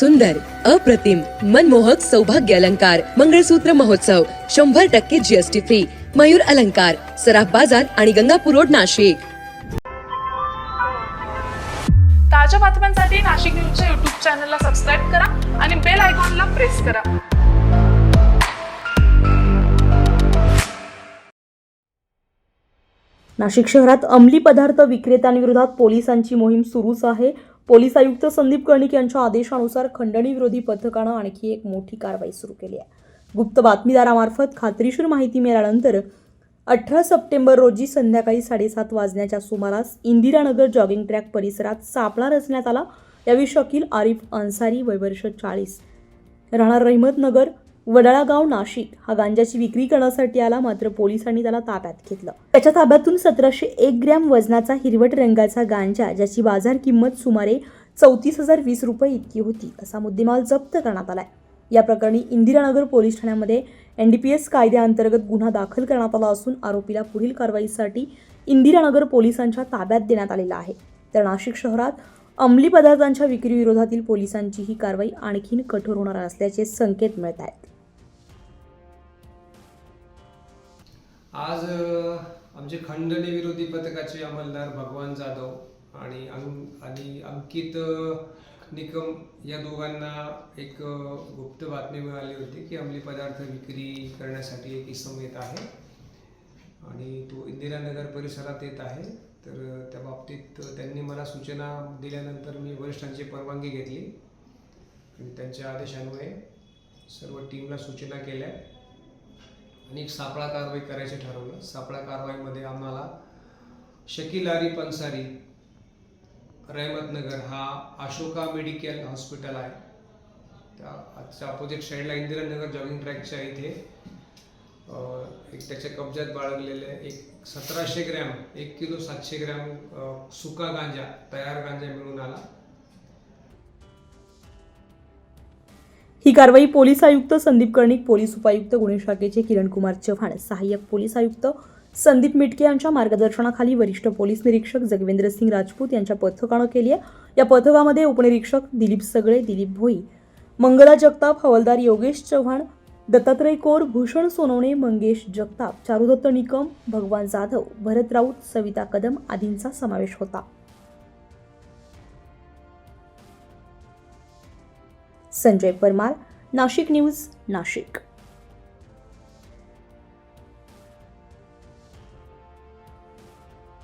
सुंदर अप्रतिम मनमोहक सौभाग्य अलंकार मंगळसूत्र महोत्सव शंभर टक्के जीएसटी फ्री मयूर अलंकार सराफ बाजार आणि गंगापूर रोड नाशिक. ताज्या बातम्यांसाठी नाशिक न्यूजच्या युट्यूब चॅनलला सबस्क्राईब करा आणि बेल आयकॉनला प्रेस करा. नाशिक शहरात अंमली पदार्थ विक्रेत्यांविरोधात पोलिसांची मोहीम सुरूच आहे. पोलीस आयुक्त संदीप कर्णिक यांच्या आदेशानुसार खंडणी विरोधी पथकानं आणखी एक मोठी कारवाई सुरू केली आहे. गुप्त बातमीदारामार्फत खात्रीशीर माहिती मिळाल्यानंतर अठरा सप्टेंबर रोजी संध्याकाळी साडेसात वाजण्याच्या सुमारास इंदिरानगर जॉगिंग ट्रॅक परिसरात सापळा रचण्यात आला. यावेळी शकील आरिफ अन्सारी वय वर्ष चाळीस. राहणार रहिमतनगर वडाळागाव नाशिक हा गांजाची विक्री करण्यासाठी आला मात्र पोलिसांनी त्याला ताब्यात घेतलं. त्याच्या ताब्यातून सतराशे एक ग्रॅम वजनाचा हिरवट रंगाचा गांजा ज्याची बाजार किंमत सुमारे चौतीस हजार वीस रुपये इतकी होती असा मुद्देमाल जप्त करण्यात आलाय. या प्रकरणी इंदिरानगर पोलीस ठाण्यामध्ये एन डी पी एस कायद्याअंतर्गत गुन्हा दाखल करण्यात आला असून आरोपीला पुढील कारवाईसाठी इंदिरानगर पोलिसांच्या ताब्यात देण्यात आलेला आहे. तर नाशिक शहरात अंमली पदार्थांच्या विक्रीविरोधातील पोलिसांची ही कारवाई आणखीन कठोर होणार असल्याचे संकेत मिळत आहेत. आज आमचे खंडणी विरोधी पथकाचे अंमलदार भगवान जाधव आणि अंग आणि अंकित निकम या दोघांना एक गुप्त बातमी मिळाली होती की अंमली पदार्थ विक्री करण्यासाठी एक इसम येत आहे. आणि तो इंदिरानगर परिसरात येत आहे. तर त्या बाबतीत त्यांनी मला सूचना दिल्यानंतर मी वरिष्ठांची परवानगी घेतली. आणि त्यांच्या आदेशान्वये सर्व टीमला सूचना केल्या. आणि एक सापळा कारवाई करायचे ठरवलं. सापळा कारवाईमध्ये आम्हाला शकील आरिफ पंसारी रहमतनगर हा अशोका मेडिकल हॉस्पिटल आहे. त्या आजच्या अपोजिट साईडला इंदिरानगर जॉगिंग ट्रॅकच्या इथे त्याच्या कब्जात बाळगलेले एक सतराशे ग्रॅम एक किलो सातशे ग्रॅम सुका गांजा तयार गांजा मिळून आला. ही कारवाई पोलीस आयुक्त संदीप कर्णिक पोलीस उपायुक्त गुन्हे शाखेचे किरण कुमार चव्हाण सहाय्यक पोलीस आयुक्त संदीप मिटके यांच्या मार्गदर्शनाखाली वरिष्ठ पोलीस निरीक्षक जगवेंद्र सिंग राजपूत यांच्या पथकानं केली आहे. या पथकामध्ये उपनिरीक्षक दिलीप सगळे दिलीप भोई मंगला जगताप हवलदार योगेश चव्हाण दत्तात्रय कोर भूषण सोनवणे मंगेश जगताप चारुदत्त निकम भगवान जाधव भरत राऊत सविता कदम आदींचा समावेश होता. संजय परमार नाशिक न्यूज नाशिक.